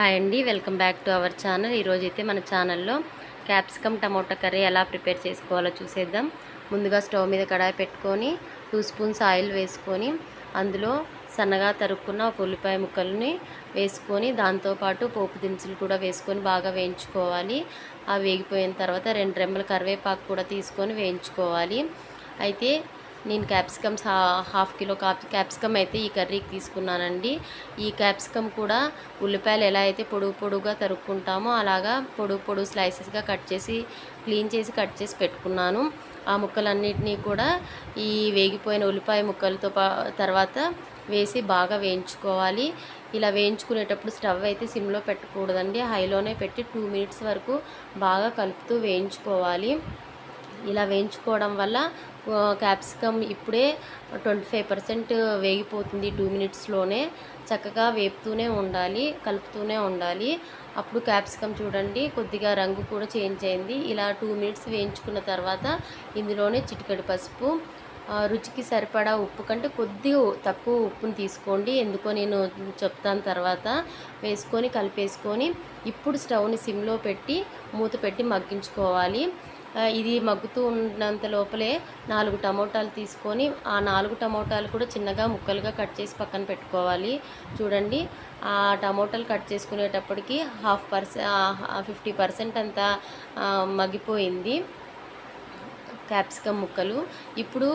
Hi అండి welcome back to our channel. ఈరోజు అయితే మన ఛానల్లో క్యాప్సికమ్ టమోటా కర్రీ ఎలా ప్రిపేర్ చేసుకోవాలో చూసేద్దాం. ముందుగా స్టవ్ మీద కడాయి పెట్టుకొని టూ స్పూన్స్ ఆయిల్ వేసుకొని అందులో సన్నగా తరుక్కున్న ఒక ఉల్లిపాయ ముక్కల్ని వేసుకొని దాంతోపాటు పోపు దినుసులు కూడా వేసుకొని బాగా వేయించుకోవాలి. ఆ వేగిపోయిన తర్వాత రెండు రెమ్మల కరివేపాకు కూడా తీసుకొని వేయించుకోవాలి. అయితే నేను capsicums half kilo cap capsicum అయితే ఈ కర్రీకి తీసుకున్నానండి. ఈ క్యాప్సికమ్ కూడా ఉల్లిపాయలు ఎలా అయితే పొడుగు పొడుగుగా తరుక్కుంటామో అలాగా పొడుగు పొడుగు స్లైసెస్గా కట్ చేసి క్లీన్ చేసి కట్ చేసి పెట్టుకున్నాను. ఆ ముక్కలన్నిటినీ కూడా ఈ వేగిపోయిన ఉల్లిపాయ ముక్కలతో పా తర్వాత వేసి బాగా వేయించుకోవాలి. ఇలా వేయించుకునేటప్పుడు స్టవ్ అయితే సిమ్లో పెట్టకూడదండి. హైలోనే పెట్టి టూ మినిట్స్ వరకు బాగా కలుపుతూ వేయించుకోవాలి. ఇలా వేయించుకోవడం వల్ల క్యాప్సికమ్ ఇప్పుడే ట్వంటీ ఫైవ్ పర్సెంట్ వేగిపోతుంది టూ మినిట్స్లోనే. చక్కగా వేపుతూనే ఉండాలి కలుపుతూనే ఉండాలి. అప్పుడు క్యాప్సికమ్ చూడండి కొద్దిగా రంగు కూడా చేంజ్ అయింది. ఇలా టూ మినిట్స్ వేయించుకున్న తర్వాత ఇందులోనే చిటికడి పసుపు రుచికి సరిపడా ఉప్పు కంటే కొద్దిగా తక్కువ ఉప్పును తీసుకోండి. ఎందుకో నేను చెప్తాను తర్వాత. వేసుకొని కలిపేసుకొని ఇప్పుడు స్టవ్ని సిమ్లో పెట్టి మూత పెట్టి మగ్గించుకోవాలి. ఇది మగ్గుతూ ఉన్నంత లోపలే నాలుగు టమోటాలు తీసుకొని ఆ నాలుగు టమోటాలు కూడా చిన్నగా ముక్కలుగా కట్ చేసి పక్కన పెట్టుకోవాలి. చూడండి ఆ టమోటాలు కట్ చేసుకునేటప్పటికి హాఫ్ పర్సెంట్ ఫిఫ్టీ పర్సెంట్ అంతా మగ్గిపోయింది. క్యాప్సికమ్ ముక్కలు. ఇప్పుడు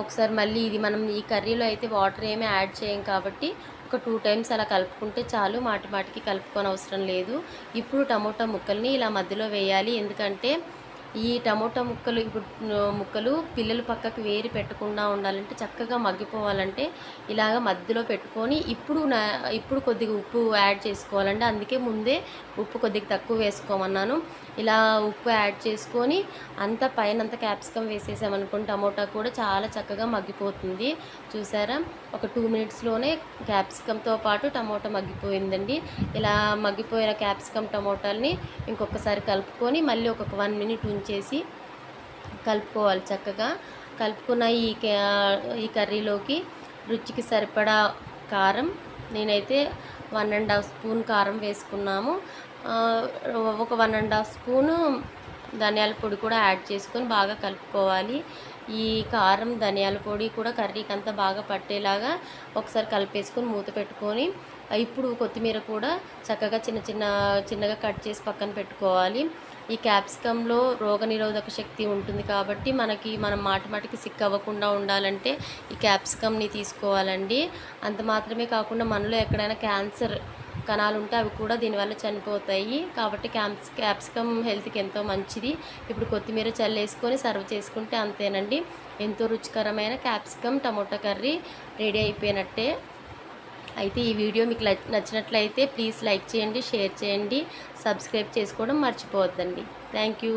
ఒకసారి మళ్ళీ ఇది మనం ఈ కర్రీలో అయితే వాటర్ ఏమీ యాడ్ చేయం కాబట్టి ఒక టూ టైమ్స్ అలా కలుపుకుంటే చాలు మాటి మాటికి కలుపుకొని అవసరం లేదు. ఇప్పుడు టమోటా ముక్కల్ని ఇలా మధ్యలో వేయాలి. ఎందుకంటే ఈ టమోటా ముక్కలు ఇప్పుడు ముక్కలు పిల్లలు పక్కకు వేరి పెట్టకుండా ఉండాలంటే చక్కగా మగ్గిపోవాలంటే ఇలాగ మధ్యలో పెట్టుకొని ఇప్పుడు నా ఇప్పుడు కొద్దిగా ఉప్పు యాడ్ చేసుకోవాలండి. అందుకే ముందే ఉప్పు కొద్దిగా తక్కువ వేసుకోమన్నాను. ఇలా ఉప్పు యాడ్ చేసుకొని అంత పైన అంత క్యాప్సికమ్ వేసేసామనుకోండి టమోటా కూడా చాలా చక్కగా మగ్గిపోతుంది. చూసారా? ఒక టూ మినిట్స్లోనే క్యాప్సికంతో పాటు టమోటా మగ్గిపోయిందండి. ఇలా మగ్గిపోయిన క్యాప్సికమ్ టమోటాలని ఇంకొకసారి కలుపుకొని మళ్ళీ ఒక వన్ మినిట్ ఉంచేసి కలుపుకోవాలి చక్కగా. కలుపుకున్న ఈ ఈ కర్రీలోకి రుచికి సరిపడా కారం నేనైతే వన్ అండ్ హాఫ్ స్పూన్ కారం వేసుకున్నాము. ఒక వన్ అండ్ హాఫ్ స్పూను ధనియాల పొడి కూడా యాడ్ చేసుకొని బాగా కలుపుకోవాలి. ఈ కారం ధనియాల పొడి కూడా కర్రీకి అంతా బాగా పట్టేలాగా ఒకసారి కలిపేసుకొని మూత పెట్టుకొని ఇప్పుడు కొత్తిమీర కూడా చక్కగా చిన్న చిన్న చిన్నగా కట్ చేసి పక్కన పెట్టుకోవాలి. ఈ క్యాప్సికంలో రోగనిరోధక శక్తి ఉంటుంది కాబట్టి మనకి మనం మాటి మాటికి సిక్ అవ్వకుండా ఉండాలంటే ఈ క్యాప్సికమ్ని తీసుకోవాలండి. అంత మాత్రమే కాకుండా మనలో ఎక్కడైనా క్యాన్సర్ కణాలు ఉంటే అవి కూడా దీనివల్ల చనిపోతాయి. కాబట్టి క్యాప్స్ క్యాప్సికమ్ హెల్త్కి ఎంతో మంచిది. ఇప్పుడు కొత్తిమీర చల్లేసుకొని సర్వ్ చేసుకుంటే అంతేనండి. ఎంతో రుచికరమైన క్యాప్సికమ్ టమోటా కర్రీ రెడీ అయిపోయినట్టే. అయితే ఈ వీడియో మీకు నచ్చినట్లయితే ప్లీజ్ లైక్ చేయండి షేర్ చేయండి సబ్స్క్రైబ్ చేసుకోవడం మర్చిపోవద్దండి. Thank you.